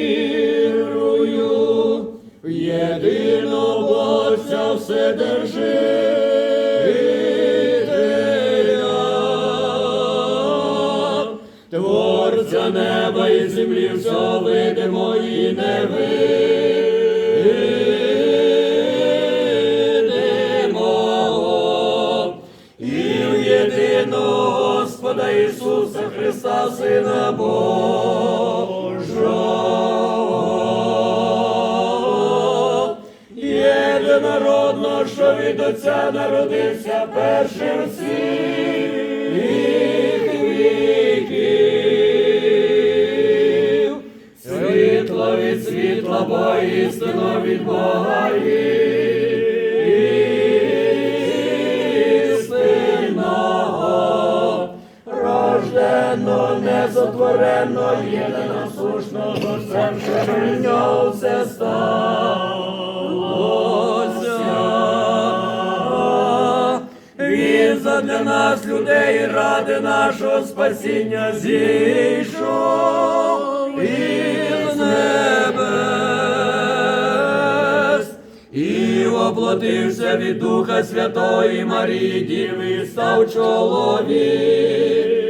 Вірую в єдиного Божця Вседержителя, Творця неба і землі, все видимо і невидимого, і в єдиного Господа Ісуса Христа, Сина Божого, єдинородного, що від Отця народився першим всіх віків. Світло від світла, бо істину від Бога незатворено, що в нього все сталося. Задля нас, людей, ради нашого спасіння зійшов із небес. І воплотився від Духа Святої Марії Діви, став чоловіком,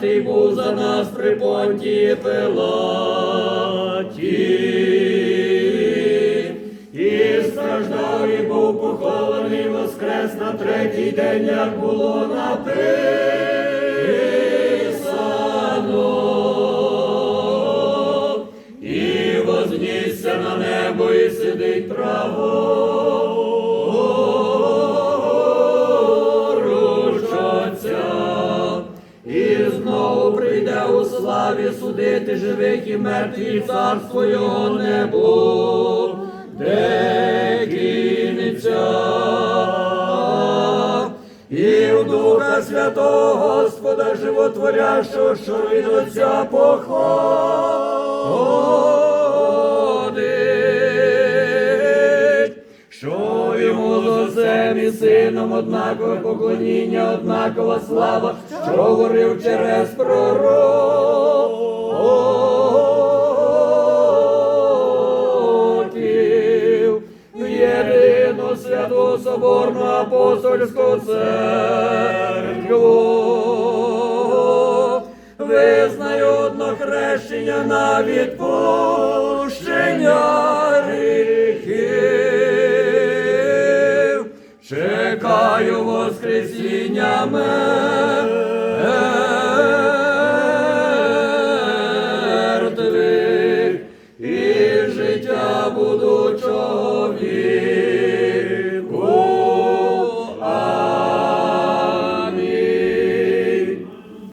розп'ятий був за нас при понтії Пилаті. І страждав і був похований воскрес на третій день, як було написано. І вознісся на небо і сидить праворуч славі судити живих і мертвих, царство його не буде кінця. І в Духа Святого Господа Животворящого, що від Отця походить, Отцем і сином однакове поклоніння, однакова слава, що говорив через пророків. В єдину святу соборну апостольську церкву. Визнаю одно хрещення на відпущення воскресіння мертвих